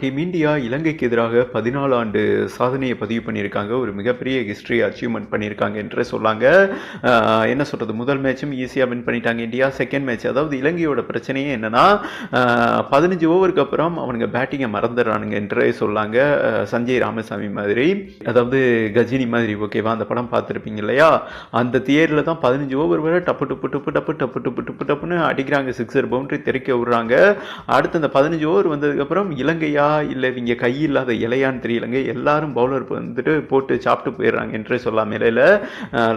Team India இலங்கைக்கு எதிராக பதினாலு ஆண்டு சாதனையை பதிவு பண்ணியிருக்காங்க. ஒரு மிகப்பெரிய ஹிஸ்ட்ரி அச்சீவ்மெண்ட் பண்ணியிருக்காங்க என்று சொல்லாங்க. என்ன சொல்கிறது முதல் மேட்சும் ஈஸியாக வின் பண்ணிட்டாங்க இந்தியா. செகண்ட் மேட்ச் அதாவது இலங்கையோட பிரச்சனையே என்னென்னா பதினஞ்சு ஓவருக்கு அப்புறம் அவனுங்க பேட்டிங்கை மறந்துடுறானுங்க என்றே சொல்லாங்க சஞ்சய் ராமசாமி மாதிரி. அதாவது கஜினி மாதிரி ஓகேவா அந்த படம் பார்த்துருப்பீங்க இல்லையா? அந்த தியரியில் தான் பதினஞ்சு ஓவர் வரை டப்பு டப்பு டப்பு டப்பு டப்பு டப்பு டப்பு டப்புன்னு அடிக்கிறாங்க. சிக்ஸர் பவுண்டரி தெறிக்க விடுறாங்க. அடுத்து அந்த பதினஞ்சு ஓவர் வந்ததுக்கப்புறம் இலங்கையா இல்லை இவங்க கை இல்லாத இலையான்னு தெரியலங்க. எல்லாரும் பவுலர் வந்துட்டு போட்டு சாப்பிட்டு போயிடுறாங்க என்றே சொல்லலாம் இலையில்.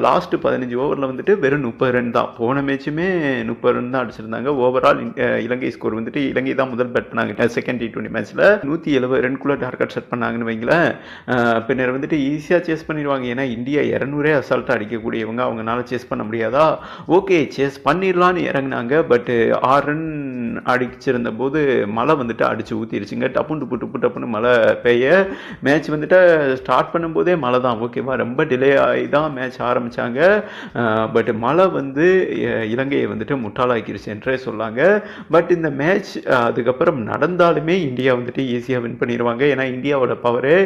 லாஸ்ட் பதினஞ்சு ஓவரில் வந்துட்டு வெறும் முப்பது ரன் தான். போன மேட்சுமே முப்பது ரன் தான் அடிச்சிருந்தாங்க. ஓவரால் இலங்கை ஸ்கோர் வந்துட்டு இலங்கை தான் முதல் பேட் பண்ணாங்க செகண்ட் டி டுவெண்ட்டி மேட்ச்சில் நூற்றி எழுபது ரன்குள்ளே டார்கெட் செட் பண்ணாங்கன்னு வைங்களேன். பின்னர் வந்துட்டு ஈஸியாக சேஸ் பண்ணிடுவாங்க. ஏன்னா இந்தியா இரநூறே அசால்ட்டாக அடிக்கக்கூடியவங்க. அவங்களால சேஸ் பண்ண முடியாதா? ஓகே சேஸ் பண்ணிடலான்னு இறங்குனாங்க. பட் ஆறு ரன் அடிச்சிருந்த போது மழை வந்துட்டு அடிச்சு ஊற்றிருச்சுங்க டப்புன்னு புட்டு புட்டு டப்புன்னு மழை பெய்ய மேட்ச் வந்துட்டு ஸ்டார்ட் பண்ணும்போதே மழை தான். ஓகேவா ரொம்ப டிலே ஆகி தான் மேட்ச் ஆரம்பித்தாங்க பட் மழை வந்து இலங்கையை வந்துட்டு முட்டாளாக்கிருச்சு என்றே சொல்லாங்க. பட் இந்த மேட்ச் அதுக்கப்புறம் நடந்தாலுமே இந்தியா வந்துட்டு ஈஸியாக வின் பண்ணிடுவாங்க ஏன்னா இந்தியாவோட பவரே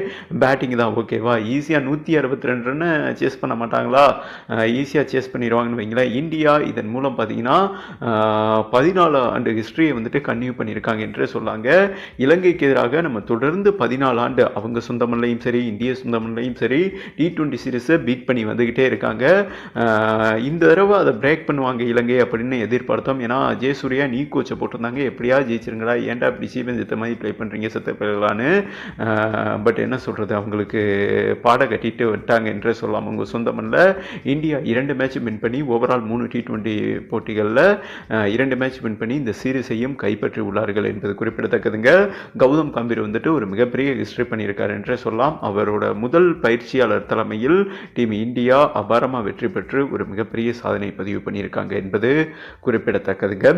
பேட்டிங் தான். ஓகேவா ஈஸியாக நூற்றி அறுபத்தி ரெண்டு ரன்னு சேஸ் பண்ண மாட்டாங்களா? ஈஸியாக சேஸ் பண்ணிடுவாங்கன்னு வைங்களேன். இந்தியா இதன் மூலம் பார்த்தீங்கன்னா பதினாலு ஆண்டு ஹிஸ்ட்ரியை வந்துட்டு கன்டினியூ பண்ணியிருக்காங்க என்றே சொல்லாங்க. இலங்கைக்கு எதிராக நம்ம தொடர்ந்து பதினாலு ஆண்டு அவங்க சொந்தமல்லையும் சரி இந்திய சொந்தமல்லையும் சரி டி ட்வெண்ட்டி சீரீஸை பீட் பண்ணி வந்துக்கிட்டே இருக்காங்க. இந்த தடவை அதை பிரேக் பண்ணுவாங்க இலங்கை அப்படின்னு எதிர்பார்த்தோம். ஏன்னா ஜெயசூர்யா நீ கோச்சை போட்டிருந்தாங்க. எப்படியா ஜெயிச்சிருங்களா? ஏன்டா இப்படி சீவன் சித்த மாதிரி ப்ளே பண்ணுறீங்க செத்த பட் என்ன சொல்கிறது அவங்களுக்கு பாட கட்டிட்டு விட்டாங்க என்றே சொல்லலாம். அவங்க சொந்த இந்தியா இரண்டு மேட்ச் வின் பண்ணி ஓவரால் மூணு டி டுவெண்ட்டி போட்டிகளில் இரண்டு மேட்ச் வின் பண்ணி இந்த சீரீஸையும் கைப்பற்றி உள்ளார்கள் என்பது குறிப்பிடத்தக்கதுங்க. கௌதம் கம்பீர் வந்துட்டு ஒரு மிகப்பெரிய ஹிஸ்ட்ரி பண்ணியிருக்கார் என்றே சொல்லலாம். அவரோட முதல் பயிற்சியாளர் தலைமையில் டீம் இந்தியா அபாரமாக வெற்றி பெற்று ஒரு மிகப்பெரிய சாதனை பதிவு பண்ணியிருக்காங்க என்பது குறிப்பிடத்தக்கதுங்க.